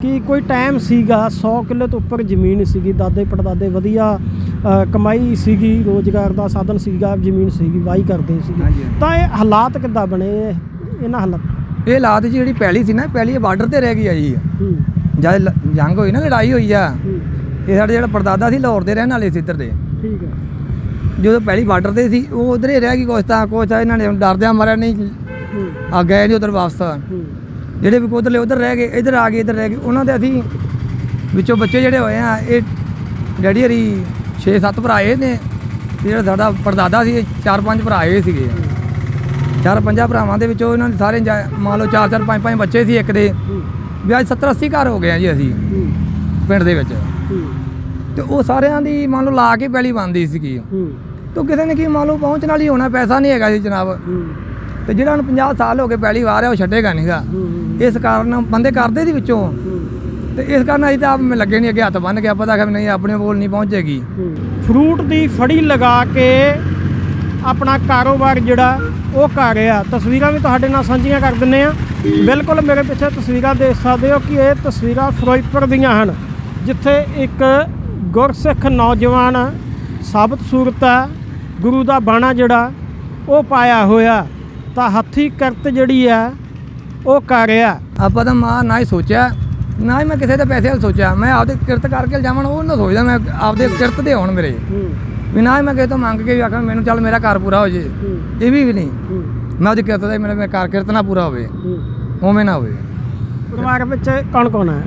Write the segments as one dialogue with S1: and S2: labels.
S1: ਕਿ ਕੋਈ ਟਾਈਮ ਸੀਗਾ 100 ਕਿੱਲੇ ਤੋਂ ਉੱਪਰ ਜ਼ਮੀਨ ਸੀਗੀ ਦਾਦੇ ਪੜਦਾਦੇ ਵਧੀਆ ਕਮਾਈ ਸੀਗੀ ਰੋਜ਼ਗਾਰ ਦਾ ਸਾਧਨ ਸੀਗਾ ਜ਼ਮੀਨ ਸੀਗੀ ਵਾਹੀ ਕਰਦੇ ਸੀਗੇ।
S2: ਹਾਂਜੀ।
S1: ਤਾਂ ਇਹ ਹਾਲਾਤ ਕਿੱਦਾਂ ਬਣੇ ਇਹ- ਇਹਨਾਂ ਹਾਲਾਤ?
S2: ਇਹ ਹਾਲਾਤ ਜਿਹੜੀ ਪਹਿਲੀ ਸੀ ਨਾ ਪਹਿਲੀ ਬਾਰਡਰ ਤੇ ਰਹਿ ਗਈ ਆ ਜੀ। ਜਦ ਜੰਗ ਹੋਈ ਨਾ ਲੜਾਈ ਹੋਈ ਆ। ਇਹ ਸਾਡੇ ਜਿਹੜਾ ਪਰਦਾਦਾ ਸੀ ਲਾਹੌਰ ਦੇ ਰਹਿਣ ਵਾਲੇ ਸੀ ਇੱਧਰ ਦੇ।
S1: ਠੀਕ ਹੈ
S2: ਜਦੋਂ ਪਹਿਲੀ ਬਾਰਡਰ ਤੇ ਸੀ ਉਹ ਉਧਰ ਹੀ ਰਹਿ ਗਈ ਕੁਛ ਤਾਂ ਕੁਛ ਇਹਨਾਂ ਨੇ ਡਰਦਿਆਂ ਮਾਰਿਆ ਨਹੀਂ ਆ ਗਏ ਨਹੀਂ ਉਧਰ ਵਾਪਸ। ਜਿਹੜੇ ਵੀ ਉਧਰਲੇ ਉਧਰ ਰਹਿ ਗਏ, ਇੱਧਰ ਆ ਗਏ, ਇੱਧਰ ਰਹਿ ਗਏ, ਉਹਨਾਂ ਦੇ ਅਸੀਂ ਵਿੱਚੋਂ ਬੱਚੇ ਜਿਹੜੇ ਹੋਏ ਆ, ਇਹ ਡੈਡੀ ਹਰੀ 6-7 ਭਰਾ ਨੇ, ਜਿਹੜਾ ਸਾਡਾ ਪਰਦਾਦਾ ਸੀ ਚਾਰ ਪੰਜ ਭਰਾ ਇਹ ਸੀਗੇ। ਚਾਰ ਪੰਜਾਂ ਭਰਾਵਾਂ ਦੇ ਵਿੱਚੋਂ ਇਹਨਾਂ ਦੇ ਸਾਰੇ ਮੰਨ ਲਓ ਚਾਰ ਚਾਰ, ਪੰਜ ਪੰਜ ਬੱਚੇ ਸੀ ਇੱਕ ਦੇ।
S1: ਹੂੰ
S2: ਵੀ ਅੱਜ 70 80 ਘਰ ਹੋ ਗਏ ਆ ਜੀ ਅਸੀਂ, ਪਿੰਡ ਦੇ ਵਿੱਚ। ਤੇ ਉਹ ਸਾਰਿਆਂ ਦੀ ਮੰਨ ਲਓ ਲਾ ਕੇ ਪਹਿਲੀ ਬਣਦੀ ਸੀਗੀ।
S1: ਹੂੰ
S2: ਕਿਸੇ ਨੇ ਕੀ ਮੰਨ ਲਓ ਪਹੁੰਚਣ ਵਾਲੀ ਹੋਣਾ, ਪੈਸਾ ਨਹੀਂ ਹੈਗਾ ਜੀ ਜਨਾਬ। ਤੇ ਜਿਹੜਾ ਹੁਣ 50 ਸਾਲ ਹੋ ਗਏ ਪਹਿਲੀ ਵਾਰ ਹੈ ਉਹ ਛੱਡੇਗਾ ਨਹੀਂਗਾ ਇਸ ਕਾਰਨ ਬੰਦੇ ਕਰਦੇ ਸੀ ਵਿੱਚੋਂ।
S1: ਹੂੰ
S2: ਤੇ ਇਸ ਕਾਰਨ ਅਸੀਂ ਤਾਂ ਆਪ ਲੱਗੇ ਨਹੀਂ ਅੱਗੇ ਹੱਥ ਬੰਨ ਗਿਆ ਪਤਾ ਕਿ ਨਹੀਂ, ਆਪਣੇ ਕੋਲ ਨਹੀਂ ਪਹੁੰਚੇਗੀ।
S1: ਫਰੂਟ ਦੀ ਫੜੀ ਲਗਾ ਕੇ ਆਪਣਾ ਕਾਰੋਬਾਰ ਜਿਹੜਾ ਉਹ ਕਰ ਰਿਹਾ। ਤਸਵੀਰਾਂ ਵੀ ਤੁਹਾਡੇ ਨਾਲ ਸਾਂਝੀਆਂ ਕਰ ਦਿੰਨੇ ਆ। ਬਿਲਕੁਲ ਮੇਰੇ ਪਿੱਛੇ ਤਸਵੀਰਾਂ ਦੇਖ ਸਕਦੇ ਹੋ ਕਿ ਇਹ ਤਸਵੀਰਾਂ ਫਿਰੋਜ਼ਪੁਰ ਦੀਆਂ ਹਨ, ਜਿੱਥੇ ਇੱਕ ਗੁਰਸਿੱਖ ਨੌਜਵਾਨ ਸਾਬਤ ਸੂਰਤ ਹੈ, ਗੁਰੂ ਦਾ ਬਾਣਾ ਜਿਹੜਾ ਉਹ ਪਾਇਆ ਹੋਇਆ। ਤਾਂ ਹੱਥੀ ਕਰਤ ਜਿਹੜੀ ਹੈ ਉਹ ਕਰ ਰਿਹਾ।
S2: ਆਪਾਂ ਤਾਂ ਮਾਂ ਨਾ ਹੀ ਸੋਚਿਆ ਨਾ ਹੀ ਮੈਂ ਕਿਸੇ ਦੇ ਪੈਸੇ ਵੱਲ ਸੋਚਿਆ। ਮੈਂ ਆਪਦੇ ਕਿਰਤ ਕਰਕੇ ਜਾਵਣ ਉਹ ਨਾ ਸੋਚਦਾ ਮੈਂ ਆਪਦੇ ਕਿਰਤ ਦੇ ਹੋਣ ਮੇਰੇ। ਵੀ ਨਾ ਹੀ ਮੈਂ ਕਿਸੇ ਤੋਂ ਮੰਗ ਕੇ ਵੀ ਆਖਾਂ ਮੈਨੂੰ ਚੱਲ ਮੇਰਾ ਘਰ ਪੂਰਾ ਹੋ ਜੇ। ਇਹ ਵੀ ਵੀ ਨਹੀਂ। ਮੈਂ ਉਹਦੀ ਕਿਰਤ ਦਾ ਮੇਰਾ ਘਰ ਕਿਰਤ ਨਾ ਪੂਰਾ ਹੋਵੇ। ਉਵੇਂ ਨਾ ਹੋਵੇ।
S1: ਪਰਿਵਾਰ ਵਿੱਚ ਕੌਣ ਕੌਣ ਹੈ?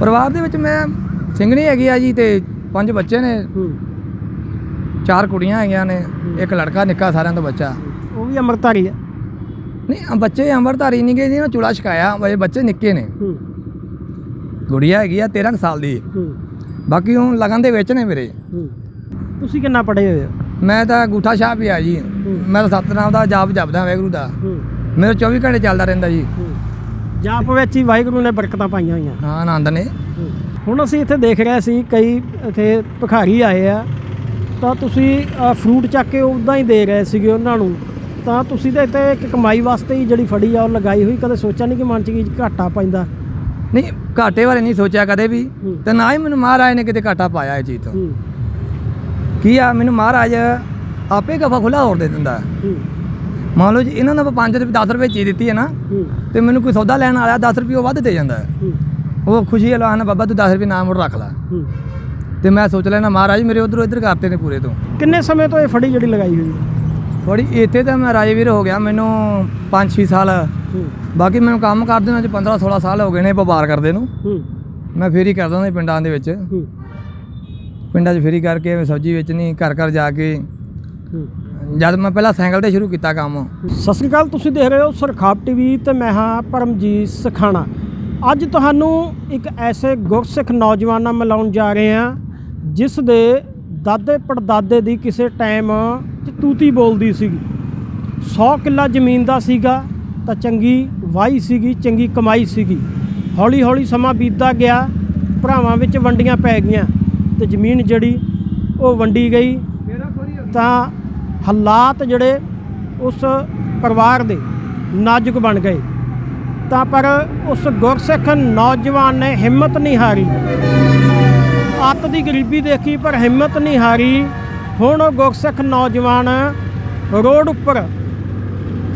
S2: ਪਰਿਵਾਰ ਦੇ ਵਿੱਚ ਮੈਂ ਸਿੰਘਣੀ ਹੈਗੀ ਆ ਜੀ ਤੇ ਪੰਜ ਬੱਚੇ ਨੇ। ਚਾਰ ਕੁੜੀਆਂ ਹੈਗੀਆਂ ਨੇ ਇੱਕ ਲੜਕਾ ਨਿੱਕਾ ਸਾਰਿਆਂ ਤੋਂ ਬੱਚਾ।
S1: ਉਹ ਵੀ ਅੰਮ੍ਰਿਤਧਾਰੀ ਹੈ?
S2: ਨਹੀਂ ਬੱਚੇ ਅੰਮ੍ਰਿਤਧਾਰੀ ਨਹੀਂ ਗਏ ਜੀ ਨਾ ਚੁਲਾ ਛਕਾਇਆ। ਬਈ ਬੱਚੇ ਨਿੱਕੇ ਨੇ।
S1: ਹੂੰ।
S2: ਗੁੜੀਆ ਹੈਗੀ ਆ 13 ਕੁ ਸਾਲ ਦੀ।
S1: ਹੂੰ।
S2: ਬਾਕੀ ਹੁਣ ਲਗਨ ਦੇ ਵਿੱਚ ਨੇ ਮੇਰੇ।
S1: ਹੂੰ। ਤੁਸੀਂ ਕਿੰਨਾ ਪੜ੍ਹੇ ਹੋਏ ਹੋ?
S2: ਮੈਂ ਤਾਂ ਅੰਗੂਠਾ ਛਾਪ ਪਿਆ ਜੀ। ਮੈਂ ਤਾਂ ਸਤਨਾਮ ਦਾ ਜਾਪ ਜਪਦਾ ਵੈਗੁਰੂ ਦਾ।
S1: ਹੂੰ।
S2: ਮੇਰੇ 24 ਘੰਟੇ ਚੱਲਦਾ ਰਹਿੰਦਾ ਜੀ।
S1: ਜਾਪ ਵਿੱਚ ਹੀ ਵਾਹਿਗੁਰੂ ਨੇ ਬਰਕਤਾਂ ਪਾਈਆਂ ਹੋਈਆਂ।
S2: ਹਾਂ ਆਨੰਦ ਨੇ।
S1: ਹੁਣ ਅਸੀਂ ਇੱਥੇ ਦੇਖ ਰਹੇ ਸੀ ਕਈ ਇੱਥੇ ਭਿਖਾਰੀ ਆਏ ਆ। ਤਾਂ ਤੁਸੀਂ ਫਰੂਟ ਚੱਕ ਕੇ ਉਦਾਂ ਹੀ ਦੇ ਰਹੇ ਸੀਗੇ ਉਹਨਾਂ ਨੂੰ। ਤਾਂ ਤੁਸੀਂ ਤਾਂ ਇੱਥੇ ਇੱਕ ਕਮਾਈ ਵਾਸਤੇ ਹੀ ਜਿਹੜੀ ਫੜੀ ਆ ਉਹ ਲਗਾਈ ਹੋਈ ਕਦੇ ਸੋਚਿਆ ਨਹੀਂ ਕਿ ਮਨ ਚ ਕੀ ਘਾਟਾ ਪੈਂਦਾ?
S2: ਨਹੀਂ ਘਾਟੇ ਬਾਰੇ ਨਹੀਂ ਸੋਚਿਆ ਕਦੇ ਵੀ। ਤੇ ਨਾ ਹੀ ਮੈਨੂੰ ਮਹਾਰਾਜ ਨੇ ਕਿਤੇ ਘਾਟਾ ਪਾਇਆ ਇਹ ਚੀਜ਼ ਤੋਂ। ਕੀ ਆ ਮੈਨੂੰ ਮਹਾਰਾਜ ਆਪੇ ਗਫਾ ਖੁੱਲਾ ਹੋਰ ਦੇ ਦਿੰਦਾ। ਮੰਨ ਲਓ ਜੀ ਇਹਨਾਂ ਨੂੰ ਆਪਾਂ 5 ਰੁਪਏ 10 ਰੁਪਏ ਚੀਜ਼ ਦਿੱਤੀ ਹੈ ਨਾ ਤੇ ਮੈਨੂੰ ਕੋਈ ਸੌਦਾ ਲੈਣ ਆਇਆ 10 ਰੁਪਏ ਉਹ ਵੱਧ ਦੇ ਜਾਂਦਾ। ਉਹ ਖੁਸ਼ੀ ਵਾਲਾ ਨਾ ਬਾਬਾ ਤੂੰ 10 ਰੁਪਏ ਨਾਮ ਰੱਖ ਲੈ। ਤੇ ਮੈਂ ਸੋਚ ਲੈਣਾ ਮਹਾਰਾਜ ਮੇਰੇ ਉਧਰੋਂ ਇੱਧਰ ਕਰਤੇ ਨੇ ਪੂਰੇ ਤੋਂ।
S1: ਕਿੰਨੇ ਸਮੇਂ ਤੋਂ ਇਹ ਫੜੀ ਜਿਹੜੀ ਲਗਾਈ ਹੋਈ ਹੈ?
S2: ਥੋੜੀ ਇੱਥੇ ਤਾਂ ਮੈਂ ਰਾਜਵੀਰ ਹੋ ਗਿਆ ਮੈਨੂੰ 5-6 ਸਾਲ। ਬਾਕੀ ਮੈਨੂੰ ਕੰਮ ਕਰਦੇ ਨੂੰ 15-16 ਸਾਲ ਹੋ ਗਏ ਨੇ ਵਪਾਰ ਕਰਦੇ ਨੂੰ। ਮੈਂ ਫੇਰੀ ਕਰਦਾ ਹੁੰਦਾ ਪਿੰਡਾਂ ਦੇ ਵਿੱਚ। ਪਿੰਡਾਂ 'ਚ ਫੇਰੀ ਕਰਕੇ ਮੈਂ ਸਬਜ਼ੀ ਵੇਚਣੀ ਘਰ ਘਰ ਜਾ ਕੇ। ਜਦ ਮੈਂ ਪਹਿਲਾਂ ਸਾਈਕਲ ਤੇ ਸ਼ੁਰੂ ਕੀਤਾ ਕੰਮ।
S1: ਸਤਿ ਸ੍ਰੀ ਅਕਾਲ ਤੁਸੀਂ ਦੇਖ ਰਹੇ ਹੋ ਸਰਖਾਬ ਟੀਵੀ ਤੇ ਮੈਂ ਹਾਂ ਪਰਮਜੀਤ ਸਖਾਣਾ। ਅੱਜ ਤੁਹਾਨੂੰ ਇੱਕ ਐਸੇ ਗੁਰਸਿੱਖ ਨੌਜਵਾਨ ਨਾਲ ਮਿਲਾਉਣ ਜਾ ਰਹੇ ਹਾਂ ਜਿਸ ਦੇ ਦਾਦੇ ਪੜਦਾਦੇ ਦੀ ਕਿਸੇ ਟਾਈਮ ਤੂਤੀ ਬੋਲਦੀ ਸੀਗੀ। 100 ਕਿੱਲਾ ਜ਼ਮੀਨ ਦਾ ਸੀਗਾ ਤਾਂ ਚੰਗੀ ਵਾਹੀ ਸੀਗੀ, ਚੰਗੀ ਕਮਾਈ ਸੀਗੀ। ਹੌਲੀ ਹੌਲੀ ਸਮਾਂ ਬੀਤਦਾ ਗਿਆ, ਭਰਾਵਾਂ ਵਿੱਚ ਵੰਡੀਆਂ ਪੈ ਗਈਆਂ ਤੇ ਜ਼ਮੀਨ ਜਿਹੜੀ ਉਹ ਵੰਡੀ ਗਈ ਤਾਂ ਹਾਲਾਤ ਜਿਹੜੇ ਉਸ ਪਰਿਵਾਰ ਦੇ ਨਾਜ਼ੁਕ ਬਣ ਗਏ। ਤਾਂ ਪਰ ਉਸ ਗੁਰਸਿੱਖ ਨੌਜਵਾਨ ਨੇ ਹਿੰਮਤ ਨਹੀਂ ਹਾਰੀ। ਅੱਤ ਦੀ ਗਰੀਬੀ ਦੇਖੀ ਪਰ ਹਿੰਮਤ ਨਹੀਂ ਹਾਰੀ। ਹੁਣ ਉਹ ਗੁਰਸਿੱਖ ਨੌਜਵਾਨ ਰੋਡ ਉੱਪਰ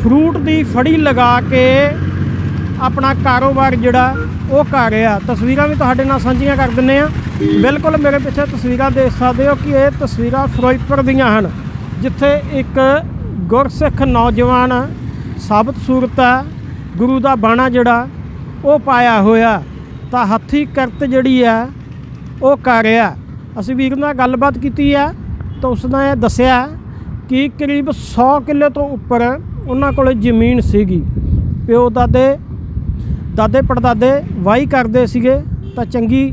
S1: ਫਰੂਟ ਦੀ ਫੜੀ ਲਗਾ ਕੇ ਆਪਣਾ ਕਾਰੋਬਾਰ ਜਿਹੜਾ ਉਹ ਕਰ ਰਿਹਾ। ਤਸਵੀਰਾਂ ਵੀ ਤੁਹਾਡੇ ਨਾਲ ਸਾਂਝੀਆਂ ਕਰ ਦਿੰਨੇ ਆ। ਬਿਲਕੁਲ ਮੇਰੇ ਪਿੱਛੇ ਤਸਵੀਰਾਂ ਦੇਖ ਸਕਦੇ ਹੋ ਕਿ ਇਹ ਤਸਵੀਰਾਂ ਫਿਰੋਜ਼ਪੁਰ ਦੀਆਂ ਹਨ, ਜਿੱਥੇ ਇੱਕ ਗੁਰਸਿੱਖ ਨੌਜਵਾਨ ਸਾਬਤ ਸੂਰਤ ਹੈ, ਗੁਰੂ ਦਾ ਬਾਣਾ ਜਿਹੜਾ ਉਹ ਪਾਇਆ ਹੋਇਆ, ਤਾਂ ਹੱਥੀ ਕਰਤ ਜਿਹੜੀ ਹੈ ਉਹ ਕਰ ਰਿਹਾ। ਅਸੀਂ ਵੀਰ ਨਾਲ ਗੱਲਬਾਤ ਕੀਤੀ ਹੈ। ਤਾਂ ਉਸਨੇ ਇਹ ਦੱਸਿਆ ਕਿ ਕਰੀਬ 100 ਕਿੱਲੇ ਤੋਂ ਉੱਪਰ ਉਹਨਾਂ ਕੋਲ ਜ਼ਮੀਨ ਸੀਗੀ। ਪਿਓ ਦਾਦੇ ਦਾਦੇ ਪੜਦਾਦੇ ਵਾਹੀ ਕਰਦੇ ਸੀਗੇ, ਤਾਂ ਚੰਗੀ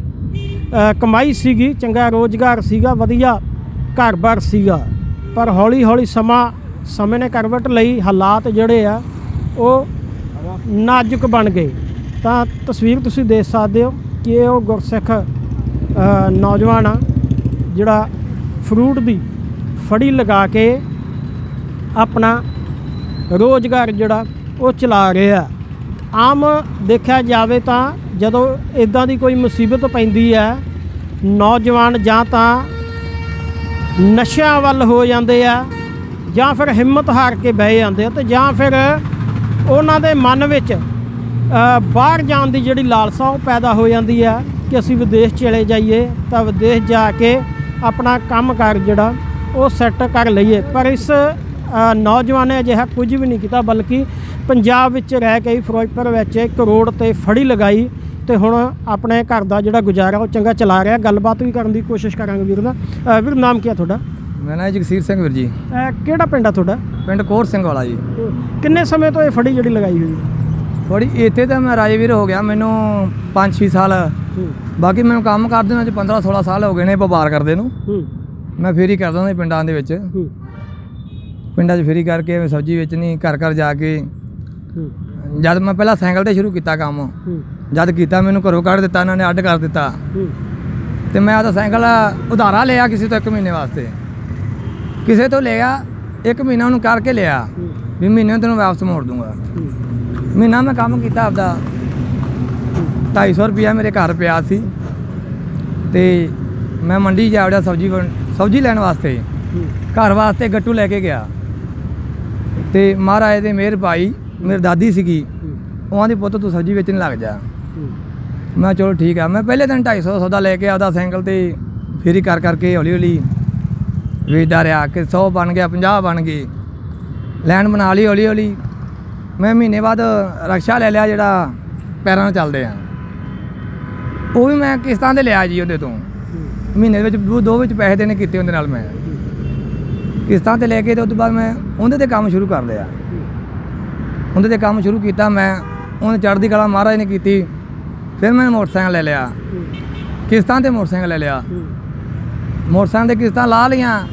S1: ਕਮਾਈ ਸੀਗੀ, ਚੰਗਾ ਰੋਜ਼ਗਾਰ ਸੀਗਾ, ਵਧੀਆ ਘਰ-ਬਾਰ ਸੀਗਾ। ਪਰ ਹੌਲੀ-ਹੌਲੀ ਸਮਾਂ, ਸਮੇਂ ਨੇ ਕਰਵਟ ਲਈ ਹਾਲਾਤ ਜਿਹੜੇ ਆ, ਉਹ ਨਾਜ਼ੁਕ ਬਣ ਗਏ। ਤਾਂ ਤਸਵੀਰ ਤੁਸੀਂ ਦੇਖ ਸਕਦੇ ਹੋ ਕਿ ਉਹ ਗੁਰਸਿੱਖ ਨੌਜਵਾਨ ਆ, ਜਿਹੜਾ ਫਰੂਟ ਦੀ ਫੜੀ ਲਗਾ ਕੇ ਆਪਣਾ ਰੋਜ਼ਗਾਰ ਜਿਹੜਾ ਉਹ ਚਲਾ ਰਿਹਾ ਆਮ ਦੇਖਿਆ ਜਾਵੇ ਤਾਂ ਜਦੋਂ ਇਦਾਂ ਦੀ ਕੋਈ ਮੁਸੀਬਤ ਪੈਂਦੀ ਹੈ, ਨੌਜਵਾਨ ਜਾਂ ਤਾਂ ਨਸ਼ਿਆਂ ਵੱਲ ਹੋ ਜਾਂਦੇ ਆ ਜਾਂ ਫਿਰ ਹਿੰਮਤ ਹਾਰ ਕੇ ਬਹਿ ਜਾਂਦੇ ਆ ਤੇ ਜਾਂ ਫਿਰ ਉਹਨਾਂ ਦੇ ਮਨ ਵਿੱਚ ਬਾਹਰ ਜਾਣ ਦੀ ਜਿਹੜੀ ਲਾਲਸਾ ਉਹ ਪੈਦਾ ਹੋ ਜਾਂਦੀ ਆ ਕਿ ਅਸੀਂ ਵਿਦੇਸ਼ ਚਲੇ ਜਾਈਏ ਤਾਂ ਵਿਦੇਸ਼ ਜਾ ਕੇ ਆਪਣਾ ਕੰਮਕਾਰ ਜਿਹੜਾ ਉਹ ਸੈੱਟ ਕਰ ਲਈਏ। ਪਰ ਇਸ ਨੌਜਵਾਨ ਨੇ ਅਜਿਹਾ ਕੁਝ ਵੀ ਨਹੀਂ ਕੀਤਾ ਬਲਕਿ ਪੰਜਾਬ ਵਿੱਚ ਰਹਿ ਕੇ ਹੀ ਫਿਰੋਜ਼ਪੁਰ ਵਿੱਚ ਇੱਕ ਰੋਡ ਤੇ ਫੜੀ ਲਗਾਈ ਤੇ ਹੁਣ ਆਪਣੇ ਘਰ ਦਾ ਜਿਹੜਾ ਗੁਜ਼ਾਰਾ ਉਹ ਚੰਗਾ ਚਲਾ ਰਿਹਾ। ਗੱਲਬਾਤ ਵੀ ਕਰਨ ਦੀ ਕੋਸ਼ਿਸ਼ ਕਰਾਂਗੇ ਵੀਰ ਦਾ। ਵੀਰ ਨਾਮ ਕੀ ਹੈ ਤੁਹਾਡਾ?
S2: ਮੇਰਾ ਨਾਮ ਜਗਸੀਰ ਸਿੰਘ ਵੀਰ ਜੀ।
S1: ਕਿਹੜਾ ਪਿੰਡ ਆ ਤੁਹਾਡਾ?
S2: ਪਿੰਡ ਕੋਰ ਸਿੰਘ ਵਾਲਾ ਜੀ।
S1: ਕਿੰਨੇ ਸਮੇਂ ਤੋਂ ਇਹ ਫੜੀ ਜਿਹੜੀ ਲਗਾਈ ਹੋਈ ਹੈ?
S2: ਬੜੀ ਇੱਥੇ ਤਾਂ ਮੈਂ ਰਾਜਵੀਰ ਹੋ ਗਿਆ ਮੈਨੂੰ 5-6 ਸਾਲ। ਬਾਕੀ ਮੈਨੂੰ ਕੰਮ ਕਰਦੇ ਨੂੰ ਅੱਜ 15-16 ਸਾਲ ਹੋ ਗਏ ਨੇ ਵਪਾਰ ਕਰਦੇ ਨੂੰ।
S1: ਹੂੰ।
S2: ਮੈਂ ਫੇਰੀ ਕਰਦਾ ਹੁੰਦਾ ਸੀ ਪਿੰਡਾਂ ਦੇ ਵਿੱਚ।
S1: ਹੂੰ।
S2: ਪਿੰਡਾਂ 'ਚ ਫੇਰੀ ਕਰਕੇ ਸਬਜ਼ੀ ਵੇਚਣੀ ਘਰ ਘਰ ਜਾ ਕੇ।
S1: ਹੂੰ।
S2: ਜਦ ਮੈਂ ਪਹਿਲਾਂ ਸਾਈਕਲ ਤੇ ਸ਼ੁਰੂ ਕੀਤਾ ਕੰਮ
S1: ਹੂੰ।
S2: ਜਦ ਕੀਤਾ ਮੈਨੂੰ ਘਰੋਂ ਕੱਢ ਦਿੱਤਾ ਇਹਨਾਂ ਨੇ ਅੱਡ ਕਰ ਦਿੱਤਾ।
S1: ਹੂੰ।
S2: ਤੇ ਮੈਂ ਆਦਾ ਸਾਈਕਲ ਉਧਾਰਾ ਲਿਆ ਕਿਸੇ ਤੋਂ 1 ਮਹੀਨੇ ਵਾਸਤੇ। ਕਿਸੇ ਤੋਂ ਲਿਆ 1 ਮਹੀਨਾ ਉਹਨੂੰ ਕਰਕੇ ਲਿਆ। ਵੀ ਮਹੀਨੇ ਤੈਨੂੰ ਵਾਪਸ ਮੋੜ ਦੂੰਗਾ। ਮਹੀਨਾ ਮੈਂ ਕੰਮ ਕੀਤਾ ਆਪਦਾ। 250 ਰੁਪਿਆ ਮੇਰੇ ਘਰ ਪਿਆ ਸੀ ਤੇ ਮੈਂ ਮੰਡੀ ਜਾ ਵੜਿਆ ਸਬਜ਼ੀ ਸਬਜ਼ੀ ਲੈਣ ਵਾਸਤੇ। ਘਰ ਵਾਸਤੇ ਗੱਟੂ ਲੈ ਕੇ ਗਿਆ। ਤੇ ਮਹਾਰਾਜ ਦੇ ਮਿਹਰ ਭਾਈ ਮੇਰੇ ਦਾਦੀ ਸੀਗੀ। ਉਹਨਾਂ ਦੇ ਪੁੱਤ, ਤੂੰ ਸਬਜ਼ੀ ਵੇਚਣ ਲੱਗ ਜਾ। ਮੈਂ ਕਿਹਾ, ਚਲੋ ਠੀਕ ਆ। ਮੈਂ ਪਹਿਲੇ ਦਿਨ 250 ਦਾ ਸੌਦਾ ਲੈ ਕੇ ਆਪਦਾ ਸਾਈਕਲ ਤੇ ਫੇਰੀ ਕਰ ਕਰਕੇ ਹੌਲੀ ਹੌਲੀ ਵੇਚਦਾ ਰਿਹਾ ਕਿ 100 ਬਣ ਗਿਆ 50 ਬਣ ਗਏ। ਲੈਣ ਬਣਾ ਲਈ ਹੌਲੀ ਹੌਲੀ ਮੈਂ ਮਹੀਨੇ ਬਾਅਦ ਰਕਸ਼ਾ ਲੈ ਲਿਆ ਜਿਹੜਾ ਪੈਰਾਂ ਨਾਲ ਚੱਲਦੇ ਆ। ਉਹ ਵੀ ਮੈਂ ਕਿਸ਼ਤਾਂ ਤੇ ਲਿਆ ਜੀ ਉਹਦੇ ਤੋਂ। ਮਹੀਨੇ ਦੇ ਵਿੱਚ ਦੋ- ਦੋ ਵਿੱਚ ਪੈਸੇ ਦੇਣੇ ਕੀਤੇ ਉਹਦੇ ਨਾਲ ਮੈਂ। ਕਿਸ਼ਤਾਂ ਤੇ ਲੈ ਕੇ ਤੇ ਉਸ ਤੋਂ ਬਾਅਦ ਮੈਂ ਉਹਦੇ ਤੇ ਕੰਮ ਸ਼ੁਰੂ ਕਰ ਲਿਆ। ਉਹਦੇ ਤੇ ਕੰਮ ਸ਼ੁਰੂ ਕੀਤਾ ਮੈਂ, ਉਹਨੇ ਚੜ੍ਹਦੀ ਕਲਾ ਮਹਾਰਾਜ ਨੇ ਕੀਤੀ। ਫਿਰ ਮੈਂ ਮੋਟਰਸਾਈਕਲ ਲੈ ਲਿਆ। ਕਿਸ਼ਤਾਂ ਤੇ ਮੋਟਰਸਾਈਕਲ ਲੈ ਲਿਆ। ਮੋਟਰਸਾਈਕਲ 'ਤੇ ਕਿਸ਼ਤਾਂ ਲਾ ਲਈਆਂ।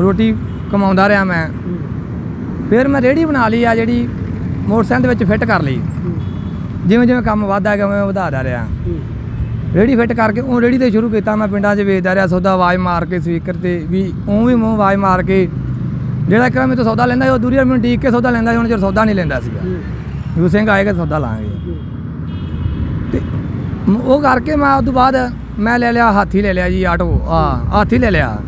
S2: ਰੋਟੀ ਕਮਾਉਂਦਾ ਰਿਹਾ ਮੈਂ। ਫਿਰ ਮੈਂ ਰੇੜੀ ਬਣਾ ਲਈ ਆ ਜਿਹੜੀ ਮੋਟਰਸਾਈਕਲ ਦੇ ਵਿੱਚ ਫਿੱਟ ਕਰ ਲਈ। ਜਿਵੇਂ ਜਿਵੇਂ ਕੰਮ ਵੱਧਦਾ ਗਿਆ ਮੈਂ ਵਧਾਦਾ ਰਿਹਾ। ਰੇੜੀ ਫਿੱਟ ਕਰਕੇ ਉਹ ਰੇੜੀ ਤੇ ਸ਼ੁਰੂ ਕੀਤਾ ਮੈਂ ਪਿੰਡਾਂ 'ਚ ਵੇਚਦਾ ਰਿਹਾ ਸੌਦਾ ਆਵਾਜ਼ ਮਾਰ ਕੇ ਸਪੀਕਰ ਤੇ ਵੀ ਉਹ ਵੀ ਮੂੰਹ ਆਵਾਜ਼ ਮਾਰ ਕੇ। ਜਿਹੜਾ ਵਾਰ ਮੇਰੇ ਤੋਂ ਸੌਦਾ ਲੈਂਦਾ ਉਹ ਦੂਰੀ ਮੈਨੂੰ ਡੀਕ ਕੇ ਸੌਦਾ ਲੈਂਦਾ ਸੀ ਹੁਣ ਚਿਰ ਸੌਦਾ ਨਹੀਂ ਲੈਂਦਾ ਸੀਗਾ। ਯੂ ਸਿੰਘ ਆਏਗਾ ਤਾਂ ਸੌਦਾ ਲਾਂਗੇ। ਤੇ ਮ- ਉਹ ਕਰਕੇ ਮੈਂ ਉਸ ਤੋਂ ਬਾਅਦ ਮੈਂ ਲੈ ਲਿਆ ਹਾਥੀ ਲੈ ਲਿਆ ਜੀ ਆਟੋ। ਆ ਹਾਥੀ ਲੈ ਲਿਆ।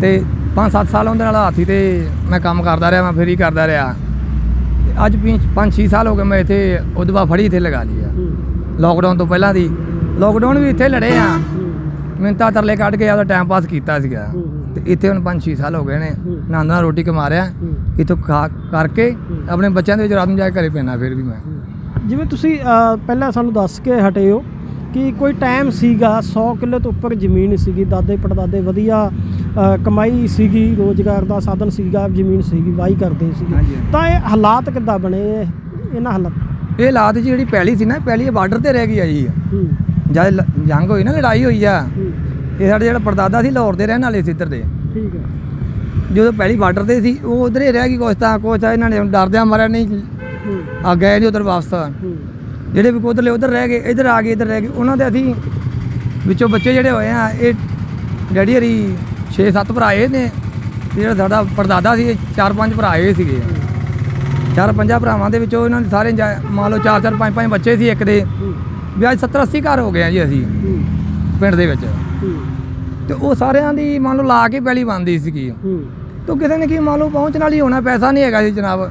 S2: ਤੇ 5-7 ਸਾਲ ਉਹਦੇ ਨਾਲ ਹਾਥੀ ਤੇ ਮੈਂ ਕੰਮ ਕਰਦਾ ਰਿਹਾ ਮੈਂ ਫੇਰੀ ਕਰਦਾ ਰਿਹਾ। ਅੱਜ 5-6 ਸਾਲ ਹੋ ਗਏ ਮੈਂ ਇੱਥੇ ਬਾਅਦ ਫੜੀ ਇੱਥੇ ਲਗਾ ਲਈ ਆ। ਲੋਕਡਾਊਨ ਤੋਂ ਪਹਿਲਾਂ ਦੀ। ਲੋਕਡਾਊਨ ਵੀ ਇੱਥੇ ਲੜੇ ਆ। ਮਿੰਤਾ ਤਰਲੇ ਕੱਢ ਕੇ ਆਪਦਾ ਟਾਈਮ ਪਾਸ ਕੀਤਾ ਸੀਗਾ। ਤੇ ਇੱਥੇ ਹੁਣ 5-6 ਸਾਲ ਹੋ ਗਏ ਨੇ। ਨੰਦ ਨਾਲ ਰੋਟੀ ਕਮਾ ਰਿਹਾ। ਇੱਥੋਂ ਖਾ ਕਰਕੇ ਆਪਣੇ ਬੱਚਿਆਂ ਦੇ ਵਿੱਚ ਰਾਤ ਨੂੰ ਜਾ ਕੇ ਘਰੇ ਪੈਣਾ ਫਿਰ ਵੀ ਮੈਂ।
S1: ਜਿਵੇਂ ਤੁਸੀਂ ਪਹਿਲਾਂ ਸਾਨੂੰ ਦੱਸ ਕੇ ਹਟੇ ਹੋ ਕਿ ਕੋਈ ਟਾਈਮ ਸੀਗਾ 100 ਕਿੱਲੇ ਤੋਂ ਉੱਪਰ ਜ਼ਮੀਨ ਸੀਗੀ ਦਾਦੇ ਪੜਦਾਦੇ ਵਧੀਆ ਕਮਾਈ ਸੀਗੀ ਰੋਜ਼ਗਾਰ ਦਾ ਸਾਧਨ ਸੀਗਾ ਜ਼ਮੀਨ ਸੀਗੀ ਵਾਹੀ ਕਰਦੇ ਸੀਗੇ। ਤਾਂ ਇਹ ਹਾਲਾਤ ਕਿੱਦਾਂ ਬਣੇ ਇਹ- ਇਹਨਾਂ ਹਾਲਾਤ?
S2: ਇਹ ਲਾਤ ਜਿਹੜੀ ਪਹਿਲੀ ਸੀ ਨਾ ਪਹਿਲੀ ਬਾਰਡਰ ਤੇ ਰਹਿ ਗਈ ਆ ਜੀ। ਜਦ ਜੰਗ ਹੋਈ ਨਾ ਲੜਾਈ ਹੋਈ ਆ। ਇਹ ਸਾਡੇ ਜਿਹੜਾ ਪਰਦਾਦਾ ਸੀ ਲਾਹੌਰ ਦੇ ਰਹਿਣ ਵਾਲੇ ਸੀ ਇੱਧਰ ਦੇ।
S1: ਠੀਕ ਹੈ
S2: ਜਦੋਂ ਪਹਿਲੀ ਬਾਰਡਰ ਤੇ ਸੀ ਉਹ ਉਧਰ ਹੀ ਰਹਿ ਗਈ ਕੁਛ ਤਾਂ ਕੁਛ ਤਾਂ ਇਹਨਾਂ ਨੇ ਡਰਦਿਆਂ ਮਾਰਿਆ ਨਹੀਂ ਆ ਗਏ ਨਹੀਂ ਉਧਰ ਵਾਪਸ। ਜਿਹੜੇ ਵੀ ਉਧਰਲੇ ਉਧਰ ਰਹਿ ਗਏ ਇੱਧਰ ਆ ਗਏ ਇੱਧਰ ਰਹਿ ਗਏ ਉਹਨਾਂ ਦੇ ਅਸੀਂ ਵਿੱਚੋਂ ਬੱਚੇ ਜਿਹੜੇ ਹੋਏ ਆ ਇਹ ਡੈਡੀ ਹਰੀ 6-7 ਭਰਾ ਇਹ ਨੇ, ਤੇ ਜਿਹੜਾ ਸਾਡਾ ਪਰਦਾਦਾ ਸੀ ਇਹ ਚਾਰ ਪੰਜ ਭਰਾ ਇਹ ਸੀਗੇ। ਚਾਰ ਪੰਜਾਂ ਭਰਾਵਾਂ ਦੇ ਵਿੱਚੋਂ ਇਹਨਾਂ ਦੇ ਸਾਰੇ ਜਾ- ਮੰਨ ਲਓ ਚਾਰ ਚਾਰ ਪੰਜ ਪੰਜ ਬੱਚੇ ਸੀ ਇੱਕ ਦੇ।
S1: ਹੂੰ
S2: ਵੀ ਅੱਜ 70 80 ਘਰ ਹੋ ਗਏ ਆ ਜੀ ਅਸੀਂ, ਪਿੰਡ ਦੇ ਵਿੱਚ। ਤੇ ਉਹ ਸਾਰਿਆਂ ਦੀ ਮੰਨ ਲਓ ਲਾ ਕੇ ਪਹਿਲੀ ਬਣਦੀ ਸੀਗੀ।
S1: ਹੂੰ
S2: ਤੋ ਕਿਸੇ ਨੇ ਕੀ ਮੰਨ ਲਓ ਪਹੁੰਚਣ ਵਾਲੀ ਹੋਣਾ, ਪੈਸਾ ਨਹੀਂ ਹੈਗਾ ਸੀ ਜਨਾਬ।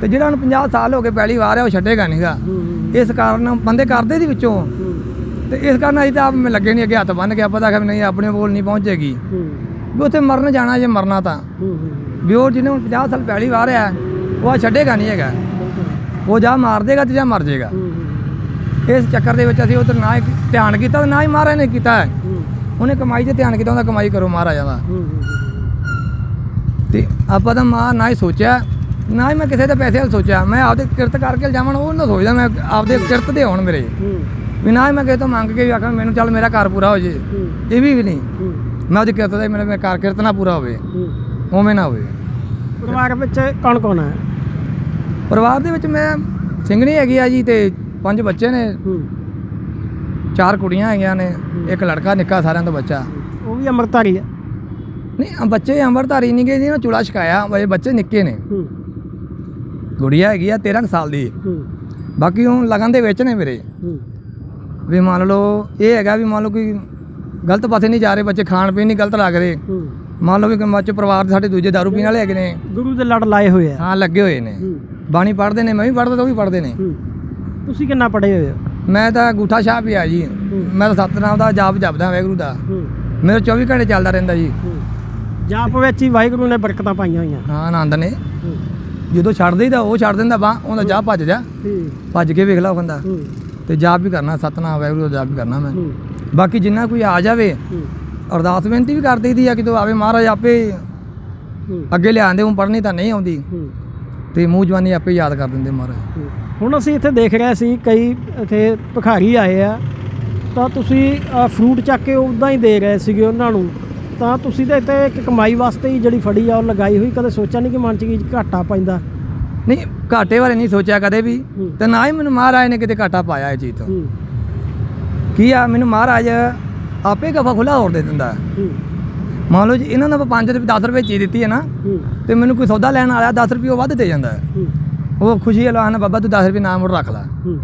S2: ਤੇ ਜਿਹੜਾ ਹੁਣ 50 ਸਾਲ ਹੋ ਗਏ ਪਹਿਲੀ ਵਾਰ ਹੈ ਉਹ ਛੱਡੇਗਾ ਨਹੀਂਗਾ
S1: ਹੂੰ
S2: ਇਸ ਕਾਰਨ ਬੰਦੇ ਕਰਦੇ ਦੀ ਵਿੱਚੋਂ। ਤੇ ਇਸ ਕਾਰਨ ਅਸੀਂ ਤਾਂ ਆਪ ਮੈਂ ਲੱਗੇ ਨਹੀਂ ਅੱਗੇ ਹੱਥ ਬੰਨ ਕੇ ਪਤਾ ਕਿ ਨਹੀਂ ਆਪਣੇ ਕੋਲ ਨਹੀਂ ਪਹੁੰਚੇਗੀ। ਵੀ ਉੱਥੇ ਮਰਨ ਜਾਣਾ ਜੇ ਮਰਨਾ ਤਾਂ। ਵੀ ਉਹ ਜਿਹਨੇ ਹੁਣ 50 ਸਾਲ ਪਹਿਲੀ ਵਾਰ ਹੈ ਉਹ ਆ ਛੱਡੇਗਾ ਨਹੀਂ ਹੈਗਾ। ਉਹ ਜਾਂ ਮਾਰ ਦੇਗਾ ਤੇ ਜਾਂ ਮਰ ਜਾਏਗਾ। ਇਸ ਚੱਕਰ ਦੇ ਵਿੱਚ ਅਸੀਂ ਉਧਰ ਨਾ ਹੀ ਧਿਆਨ ਕੀਤਾ ਤੇ ਨਾ ਹੀ ਮਹਾਰਾਜ ਨੇ ਕੀਤਾ। ਉਹਨੇ ਕਮਾਈ ਤੇ ਧਿਆਨ ਕੀਤਾ ਉਹਦਾ ਕਮਾਈ ਕਰੋ ਮਹਾਰਾਜਾ ਦਾ। ਤੇ ਆਪਾਂ ਤਾਂ ਮਾਂ ਨਾ ਹੀ ਸੋਚਿਆ ਨਾ ਹੀ ਮੈਂ ਕਿਸੇ ਦੇ ਪੈਸੇ ਵੱਲ ਸੋਚਿਆ। ਮੈਂ ਆਪਦੇ ਕਿਰਤ ਕਰਕੇ ਜਾਵਣ ਉਹ ਨਾ ਸੋਚਦਾ ਮੈਂ ਆਪਦੇ ਕਿਰਤ ਦੇ ਹੋਣ ਮੇਰੇ। ਵੀ ਨਾ ਹੀ ਮੈਂ ਕਿਸੇ ਤੋਂ ਮੰਗ ਕੇ ਵੀ ਆਖਾਂ ਮੈਨੂੰ ਚੱਲ ਮੇਰਾ ਘਰ ਪੂਰਾ ਹੋ ਜੇ। ਇਹ ਵੀ ਵੀ ਨਹੀਂ। ਮੈਂ ਉਹਦੀ ਕਿਰਤ ਦਾ ਮੇਰਾ ਘਰ ਕਿਰਤ ਨਾ ਪੂਰਾ ਹੋਵੇ। ਉਵੇਂ ਨਾ ਹੋਵੇ।
S1: ਪਰਿਵਾਰ ਵਿੱਚ ਕੌਣ ਕੌਣ ਹੈ?
S2: ਪਰਿਵਾਰ ਦੇ ਵਿੱਚ ਮੈਂ ਸਿੰਘਣੀ ਹੈਗੀ ਆ ਜੀ ਤੇ ਪੰਜ ਬੱਚੇ ਨੇ। ਚਾਰ ਕੁੜੀਆਂ ਹੈਗੀਆਂ ਨੇ ਇੱਕ ਲੜਕਾ ਨਿੱਕਾ ਸਾਰਿਆਂ ਤੋਂ ਬੱਚਾ।
S1: ਉਹ ਵੀ ਅੰਮ੍ਰਿਤਧਾਰੀ ਹੈ?
S2: ਨਹੀਂ ਬੱਚੇ ਅੰਮ੍ਰਿਤਧਾਰੀ ਨਹੀਂ ਗਏ ਜੀ ਨਾ ਚੁਲਾ ਛਕਾਇਆ। ਬਈ ਬੱਚੇ ਨਿੱਕੇ ਨੇ। ਗੁੜੀਆ ਹੈਗੀ ਆ 13 ਕੁ ਸਾਲ ਦੀ। ਬਾਕੀ ਹੁਣ ਲਗਨ ਦੇ ਵਿੱਚ ਨੇ ਮੇਰੇ। ਵੀ ਮੰਨ ਲਓ ਇਹ ਹੈਗਾ ਵੀ ਮੰਨ ਲਓ ਕੋਈ ਗਲਤ ਪਾਸੇ ਨਹੀਂ ਜਾ ਰਹੇ ਬੱਚੇ ਖਾਣ ਪੀਣ ਨਹੀਂ ਗਲਤ ਲੱਗ ਰਹੇ। ਮੰਨ ਲਓ ਵੀ ਕੋਈ ਬੱਚੇ ਪਰਿਵਾਰ ਦੇ ਸਾਡੇ ਦੂਜੇ ਦਾਰੂ ਪੀਣ ਵਾਲੇ ਹੈਗੇ ਨੇ।
S1: ਗੁਰੂ ਦੇ ਲੜ ਲਾਏ ਹੋਏ ਆ।
S2: ਹਾਂ ਲੱਗੇ ਹੋਏ ਨੇ। ਬਾਣੀ ਪੜ੍ਹਦੇ ਨੇ ਮੈਂ ਵੀ ਪੜ੍ਹਦਾ ਤਾਂ ਉਹ ਵੀ ਪੜ੍ਹਦੇ ਨੇ।
S1: ਤੁਸੀਂ ਕਿੰਨਾ ਪੜ੍ਹੇ ਹੋਏ ਹੋ?
S2: ਮੈਂ ਤਾਂ ਅੰਗੂਠਾ ਛਾਪ ਹੀ ਆ ਜੀ। ਮੈਂ ਤਾਂ ਸਤਨਾਮ ਦਾ ਜਾਪ ਜਪਦਾ ਵਾਹਿਗੁਰੂ ਦਾ। ਮੇਰਾ 24 ਘੰਟੇ ਚੱਲਦਾ ਰਹਿੰਦਾ ਜੀ।
S1: ਜਾਪ ਵਿੱਚ ਹੀ ਵਾਹਿਗੁਰੂ ਨੇ ਬਰਕਤਾਂ ਪਾਈਆਂ ਹੋਈਆਂ।
S2: ਹਾਂ ਆਨੰਦ ਨੇ। ਜਦੋਂ ਛੱਡਦੇ ਹੀ ਤਾਂ ਉਹ ਛੱਡ ਦਿੰਦਾ ਬਾ ਉਹਦਾ ਜਾ ਭੱਜ ਜਾ। ਭੱਜ ਕੇ ਵੇਖ ਲਾ ਉਹ
S1: ਹੂੰ।
S2: ਤੇ ਜਾਪ ਵੀ ਕਰਨਾ ਸਤਨਾਮ ਵਾਹਿਗੁਰੂ ਦਾ ਜਾਪ ਵੀ ਕਰਨਾ ਮੈਂ। ਬਾਕੀ ਜਿੰਨਾ ਕੋਈ ਆ ਜਾਵੇ ਅਰਦਾਸ ਬੇਨਤੀ ਵੀ ਕਰ ਦਈਦੀ ਆ ਕਿ ਤੂੰ ਆਵੇ ਮਹਾਰਾਜ ਆਪੇ ਅੱਗੇ ਲਿਆਂਦੇ ਹੁਣ ਪੜ੍ਹਨੀ ਤਾਂ ਨਹੀਂ ਆਉਂਦੀ। ਤੇ ਮੂੰਹ ਜਵਾਨੀ ਆਪੇ ਯਾਦ ਕਰ ਦਿੰਦੇ ਮਹਾਰਾਜ।
S1: ਹੁਣ ਅਸੀਂ ਇੱਥੇ ਦੇਖ ਰਹੇ ਸੀ ਕਈ ਇੱਥੇ ਭਿਖਾਰੀ ਆਏ ਆ। ਤਾਂ ਤੁਸੀਂ ਫਰੂਟ ਚੱਕ ਕੇ ਉਦਾਂ ਹੀ ਦੇ ਰਹੇ ਸੀਗੇ ਉਹਨਾਂ ਨੂੰ। ਤਾਂ ਤੁਸੀਂ ਤਾਂ ਇੱਥੇ ਇੱਕ ਕਮਾਈ ਵਾਸਤੇ ਹੀ ਜਿਹੜੀ ਫੜੀ ਆ ਉਹ ਲਗਾਈ ਹੋਈ ਕਦੇ ਸੋਚਿਆ ਨਹੀਂ ਕਿ ਮਨ 'ਚ ਕੀ ਘਾਟਾ ਪੈਂਦਾ।
S2: ਨਹੀਂ ਘਾਟੇ ਬਾਰੇ ਨਹੀਂ ਸੋਚਿਆ ਕਦੇ ਵੀ।
S1: ਹੂੰ।
S2: ਤੇ ਨਾ ਹੀ ਮੈਨੂੰ ਮਹਾਰਾਜ ਨੇ ਕਿਤੇ ਘਾਟਾ ਪਾਇਆ ਇਹ ਚੀਜ਼ ਤੋਂ।
S1: ਹੂੰ।
S2: ਕੀ ਆ ਮੈਨੂੰ ਮਹਾਰਾਜ ਆਪੇ ਗਫਾ ਖੁੱਲਾ ਹੋਰ ਦੇ ਦਿੰਦਾ।
S1: ਹੂੰ।
S2: ਮੰਨ ਲਓ ਜੀ ਇਹਨਾਂ ਨੂੰ 5 ਰੁਪਏ 10 ਰੁਪਏ ਚੀਜ਼ ਦਿੱਤੀ ਹੈ ਨਾ
S1: ਹੂੰ।
S2: ਤੇ ਮੈਨੂੰ ਕੋਈ ਸੌਦਾ ਲੈਣ ਆਇਆ 10 ਰੁਪਏ ਵੱਧ ਦੇ ਜਾਂਦਾ। ਹੈ।
S1: ਹੂੰ
S2: ਉਹ ਖੁਸ਼ੀ ਵਾਲਾ ਨਾ ਬਾਬਾ ਤੂੰ 10 ਰੁਪਏ ਨਾਮ ਰੱਖ ਲੈ।
S1: ਹੂੰ।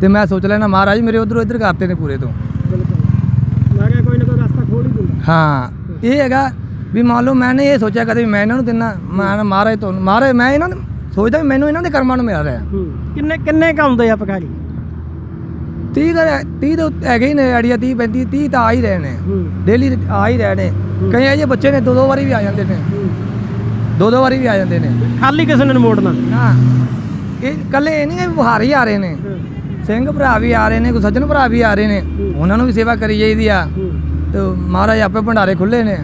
S2: ਤੇ ਮੈਂ ਸੋਚ ਲੈਣਾ ਮਹਾਰਾਜ ਮੇਰੇ ਉਧਰੋਂ ਇੱਧਰ ਕਰਤੇ ਨੇ ਪੂਰੇ ਤੋਂ।
S1: ਬਿਲਕੁਲ ਮੈਂ ਕਿਹਾ ਕੋਈ ਨਾ ਕੋਈ ਰਸਤਾ ਖੋਲ ਹੀ ਦਿੰਦਾ
S2: ਹਾਂ ਇਹ ਹੈਗਾ ਵੀ ਮੰਨ ਲਓ ਮੈंने ਇਹ ਸੋਚਿਆ ਕਦੇ ਵੀ ਮੈਂ ਇਹਨਾਂ ਨੂੰ ਦਿੰਨਾ ਮੈਂ ਮਹਾਰਾਜ ਤੋਂ ਮਹਾਰਾਜ ਮੈਂ ਇਹਨਾਂ ਨੂੰ ਸੋਚਦਾ ਵੀ ਮੈਨੂੰ ਇਹਨਾਂ ਦੇ ਕਰਮਾਂ ਨੂੰ ਮਿਲ ਰਿਹਾ।
S1: ਹੂੰ। ਕਿੰਨੇ ਕਿੰਨੇ ਕੁ ਆਉਂਦੇ ਆ ਭਿਖਾਰੀ?
S2: 30 ਕਰ 30 ਦੇ ਉੱਤੇ ਹੈਗੇ ਹੀ ਨੇ ਆਈਡੀਆ 30 35 30 ਤਾਂ ਆ ਹੀ ਰਹੇ ਨੇ। ਡੇਲੀ ਆ ਹੀ ਰਹੇ ਨੇ। ਕਈ ਜਿਹੇ ਬੱਚੇ ਨੇ ਦੋ ਦੋ ਵਾਰੀ ਵੀ ਆ ਜਾਂਦੇ ਨੇ। ਦੋ ਦੋ ਵਾਰੀ ਵੀ ਆ ਜਾਂਦੇ ਨੇ।
S1: ਖਾਲੀ ਕਿਸੇ ਨੇ ਮੋੜਨਾ
S2: ਹਾਂ ਇਹ ਕੱਲੇ ਇਹ ਨਹੀਂ ਹੈ ਬੁਹਾਰ ਹੀ ਆ ਰਹੇ ਨੇ। ਸਿੰਘ ਭਰਾ ਵੀ ਆ ਰਹੇ ਨੇ ਕੋਈ ਸੱਜਣ ਭਰਾ ਵੀ ਆ ਰਹੇ ਨੇ। ਉਹਨਾਂ ਨੂੰ ਵੀ ਸੇਵਾ ਕਰੀ ਜਾਈਦੀ ਆ। ਤੇ ਮਹਾਰਾਜ ਆਪੇ ਭੰਡਾਰੇ ਖੁੱਲੇ ਨੇ।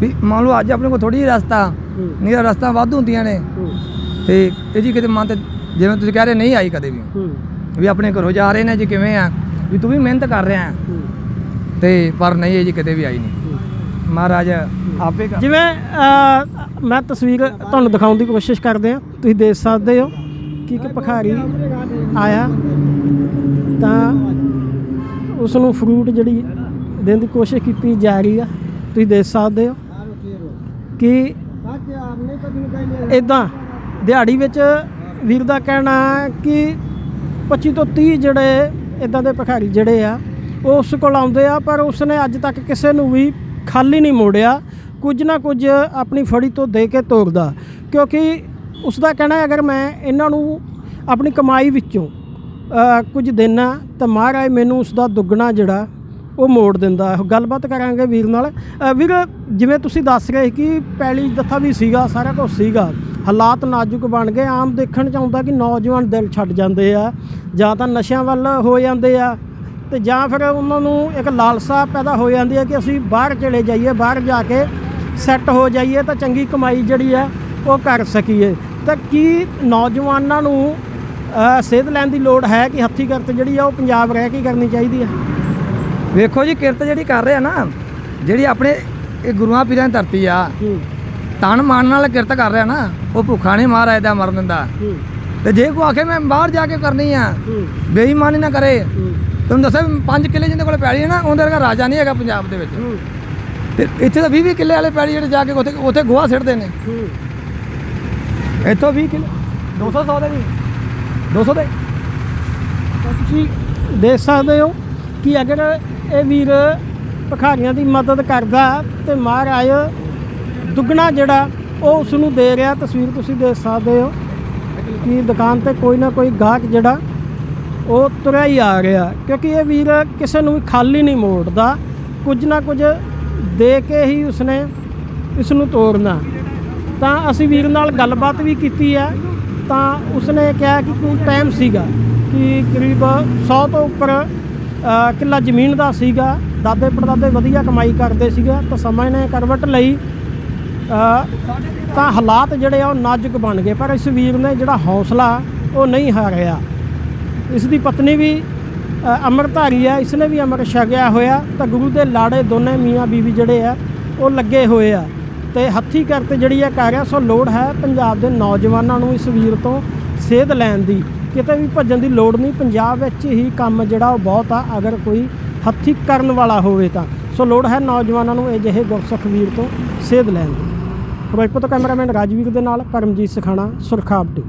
S2: ਵੀ ਮੰਨ ਲਓ ਅੱਜ ਆਪਣੇ ਕੋਲ ਥੋੜੀ ਜਿਹੀ ਰਸਤਾ। ਨਹੀਂ ਤਾਂ ਰਸਤਾ ਵੱਧ ਹੁੰਦੀਆਂ ਨੇ। ਤੇ ਇਹ ਜੀ ਕਿਤੇ ਮਨ ਤੇ ਜਿਵੇਂ ਤੁਸੀਂ ਕਹਿ ਰਹੇ ਨਹੀਂ ਆਈ ਕਦੇ ਵੀ। ਵੀ ਆਪਣੇ ਘਰੋਂ ਜਾ ਰਹੇ ਨੇ ਜੀ ਕਿਵੇਂ ਆ। ਵੀ ਤੂੰ ਵੀ ਮਿਹਨਤ ਕਰ ਰਿਹਾ।
S1: ਹੂੰ।
S2: ਤੇ ਪਰ ਨਹੀਂ ਇਹ ਜੀ ਕਿਤੇ ਵੀ ਆਈ ਨਹੀਂ। ਮਹਾਰਾਜ ਆਪੇ ਕਰ।
S1: ਜਿਵੇਂ ਮੈਂ ਤਸਵੀਰ ਤੁਹਾਨੂੰ ਦਿਖਾਉਣ ਦੀ ਕੋਸ਼ਿਸ਼ ਕਰਦੇ ਆ ਤੁਸੀਂ ਦੇਖ ਸਕਦੇ ਹੋ ਕਿ ਇੱਕ ਭਿਖਾਰੀ ਆਇਆ। ਤਾਂ ਉਸ ਨੂੰ ਫਰੂਟ ਜਿਹੜੀ ਦੇਣ ਦੀ ਕੋਸ਼ਿਸ਼ ਕੀਤੀ ਜਾ ਰਹੀ ਆ। ਤੁਸੀਂ ਦੇਖ ਸਕਦੇ ਹੋ ਕਿ ਇਦਾਂ ਦਿਹਾੜੀ ਵਿੱਚ ਵੀਰ ਦਾ ਕਹਿਣਾ ਕਿ 25 ਤੋਂ 30 ਜਿਹੜੇ ਇਦਾਂ ਦੇ ਭਿਖਾਰੀ ਜਿਹੜੇ ਆ, ਉਹ ਉਸ ਕੋਲ ਆਉਂਦੇ ਆ, ਪਰ ਉਸਨੇ ਅੱਜ ਤੱਕ ਕਿਸੇ ਨੂੰ ਵੀ ਖਾਲੀ ਨਹੀਂ ਮੋੜਿਆ, ਕੁਝ ਨਾ ਕੁਝ ਆਪਣੀ ਫੜੀ ਤੋਂ ਦੇ ਕੇ ਤੋਰਦਾ। ਕਿਉਂਕਿ ਉਸ ਦਾ ਕਹਿਣਾ ਹੈ, ਅਗਰ ਮੈਂ ਇਹਨਾਂ ਨੂੰ ਆਪਣੀ ਕਮਾਈ ਵਿੱਚੋਂ ਕੁਝ ਦੇਣਾ ਤਾਂ ਮਹਾਰਾਜ ਮੈਨੂੰ ਉਸ ਦਾ ਦੁੱਗਣਾ ਜਿਹੜਾ ਉਹ ਮੋੜ ਦਿੰਦਾ ਹੈ ਗੱਲਬਾਤ ਕਰਾਂਗੇ ਵੀਰ ਨਾਲ। ਵੀਰ, ਜਿਵੇਂ ਤੁਸੀਂ ਦੱਸ ਰਹੇ ਕਿ ਪੈਲੀ ਜੱਥਾ ਵੀ ਸੀਗਾ, ਸਾਰਾ ਕੁਝ ਸੀਗਾ। ਹਾਲਾਤ ਨਾਜ਼ੁਕ ਬਣ ਗਏ, ਆਮ ਦੇਖਣ ਚ ਆਉਂਦਾ ਕਿ ਨੌਜਵਾਨ ਦਿਲ ਛੱਡ ਜਾਂਦੇ ਆ, ਜਾਂ ਤਾਂ ਨਸ਼ਿਆਂ ਵੱਲ ਹੋ ਜਾਂਦੇ ਆ, ਤੇ ਜਾਂ ਫਿਰ ਉਹਨਾਂ ਨੂੰ ਇੱਕ ਲਾਲਸਾ ਪੈਦਾ ਹੋ ਜਾਂਦੀ ਹੈ ਕਿ ਅਸੀਂ ਬਾਹਰ ਚਲੇ ਜਾਈਏ, ਬਾਹਰ ਜਾ ਕੇ ਸੈੱਟ ਹੋ ਜਾਈਏ ਤਾਂ ਚੰਗੀ ਕਮਾਈ ਜਿਹੜੀ ਹੈ ਉਹ ਕਰ ਸਕੀਏ। ਤਾਂ ਕੀ ਨੌਜਵਾਨਾਂ ਨੂੰ ਸੇਧ ਲੈਣ ਦੀ ਲੋੜ ਹੈ ਕਿ ਹੱਥੀਂ ਕਰਤ ਜਿਹੜੀ ਆ, ਉਹ ਪੰਜਾਬ ਰਹਿ ਕੇ ਕਰਨੀ ਚਾਹੀਦੀ ਹੈ
S2: ਵੇਖੋ ਜੀ ਕਿਰਤ ਜਿਹੜੀ ਕਰ ਰਹੇ ਆ ਨਾ ਜਿਹੜੀ ਆਪਣੇ ਇਹ ਗੁਰੂਆਂ ਪੀਰਾਂ ਦੀ ਧਰਤੀ ਆ ਤਨ ਮਨ ਨਾਲ ਕਿਰਤ ਕਰ ਰਿਹਾ ਨਾ ਉਹ ਭੁੱਖਾ ਨਹੀਂ ਮਹਾਰਾਜ ਦਾ ਮਰਨ ਦਿੰਦਾ। ਤੇ ਜੇ ਕੋ ਆਖੇ ਮੈਂ ਬਾਹਰ ਜਾ ਕੇ ਕਰਨੀ ਆ ਬੇਈਮਾਨੀ ਨਾ ਕਰੇ। ਤੁਹਾਨੂੰ ਦੱਸਿਆ ਵੀ ਪੰਜ ਕਿੱਲੇ ਜਿਹਦੇ ਕੋਲ ਪੈਲੀ ਹੈ ਨਾ ਉਹਦੇ ਵਰਗਾ ਰਾਜਾ ਨਹੀਂ ਹੈਗਾ ਪੰਜਾਬ ਦੇ ਵਿੱਚ। ਤੇ ਇੱਥੇ ਤਾਂ 20 20 ਕਿੱਲੇ ਵਾਲੇ ਪੈਲੀ ਜਿਹੜੇ ਜਾ ਕੇ ਉੱਥੇ ਉੱਥੇ ਗੋਹਾ ਸਿੱਟਦੇ ਨੇ। ਇੱਥੋਂ 20 ਕਿੱਲੇ 200 100 ਦੇ ਵੀ। 200 ਦੇ।
S1: ਤੁਸੀਂ ਦੇਖ ਸਕਦੇ ਹੋ ਕਿ ਅਗਰ ਇਹ ਵੀਰ ਭਿਖਾਰੀਆਂ ਦੀ ਮਦਦ ਕਰਦਾ ਤੇ ਮਹਾਰਾਜ ਦੁੱਗਣਾ ਜਿਹੜਾ ਉਹ ਉਸ ਨੂੰ ਦੇ ਰਿਹਾ, ਤਸਵੀਰ ਤੁਸੀਂ ਦੇਖ ਸਕਦੇ ਹੋ ਕਿ ਦੁਕਾਨ ਤੇ ਕੋਈ ਨਾ ਕੋਈ ਗਾਹਕ ਜਿਹੜਾ ਉਹ ਤੁਰਿਆ ਹੀ ਆ ਰਿਹਾ ਕਿਉਂਕਿ ਇਹ ਵੀਰ ਕਿਸੇ ਨੂੰ ਵੀ ਖਾਲੀ ਨਹੀਂ ਮੋੜਦਾ, ਕੁਝ ਨਾ ਕੁਝ ਦੇ ਕੇ ਹੀ ਉਸਨੇ ਇਸ ਨੂੰ ਤੋੜਨਾ ਤਾਂ ਅਸੀਂ ਵੀਰ ਨਾਲ ਗੱਲਬਾਤ ਵੀ ਕੀਤੀ ਹੈ। ਤਾਂ ਉਸਨੇ ਕਿਹਾ ਕਿ ਕੋਈ ਟਾਈਮ ਸੀਗਾ ਕਿ ਕਰੀਬ 100 ਤੋਂ ਉੱਪਰ ਕਿੱਲਾ ਜ਼ਮੀਨ ਦਾ ਸੀਗਾ ਦਾਦੇ ਪੜਦਾਦੇ ਵਧੀਆ ਕਮਾਈ ਕਰਦੇ ਸੀਗੇ ਤਾਂ ਸਮਾਂ ਨੇ ਕਰਵਟ ਲਈ ਤਾਂ ਹਾਲਾਤ ਜਿਹੜੇ ਆ ਉਹ ਨਾਜ਼ੁਕ ਬਣ ਗਏ ਪਰ ਇਸ ਵੀਰ ਨੇ ਜਿਹੜਾ ਹੌਸਲਾ ਉਹ ਨਹੀਂ ਹਾਰਿਆ। ਇਸ ਦੀ ਪਤਨੀ ਵੀ ਅ, ਅੰਮ੍ਰਿਤਧਾਰੀ ਹੈ ਇਸਨੇ ਵੀ ਅੰਮ੍ਰਿਤ ਛਕਿਆ ਹੋਇਆ ਤਾਂ ਗੁਰੂ ਦੇ ਲਾੜੇ ਦੋਨੇ ਮੀਆਂ ਬੀਵੀ ਜਿਹੜੇ ਆ ਉਹ ਲੱਗੇ ਹੋਏ ਆ। ਤੇ ਹੱਥੀ ਕਰਤ ਜਿਹੜੀ ਆ ਕਰ ਰਿਹਾ ਸੋ ਲੋੜ ਹੈ ਪੰਜਾਬ ਦੇ ਨੌਜਵਾਨਾਂ ਨੂੰ ਇਸ ਵੀਰ ਤੋਂ ਸੇਧ ਲੈਣ ਦੀ। ਕਿਤੇ ਵੀ ਭੱਜਣ ਦੀ ਲੋੜ ਨਹੀਂ। ਪੰਜਾਬ ਵਿੱਚ ਹੀ ਕੰਮ ਜਿਹੜਾ ਉਹ ਬਹੁਤ ਆ, ਅਗਰ ਕੋਈ ਹੱਥੀ ਕਰਨ ਵਾਲਾ ਹੋਵੇ ਤਾਂ। ਸੋ ਲੋੜ ਹੈ ਨੌਜਵਾਨਾਂ ਨੂੰ ਅਜਿਹੇ ਗੁਰਸਿੱਖ ਵੀਰ ਤੋਂ ਸੇਧ ਲੈਣ ਦੀ। ਫਿਰੋਜ਼ਪੁਰ ਤੋਂ ਕੈਮਰਾਮੈਨ ਰਾਜਵੀਰ ਦੇ ਨਾਲ ਪਰਮਜੀਤ ਸਖਾਣਾ ਸੁਰਖਾਵਟੀ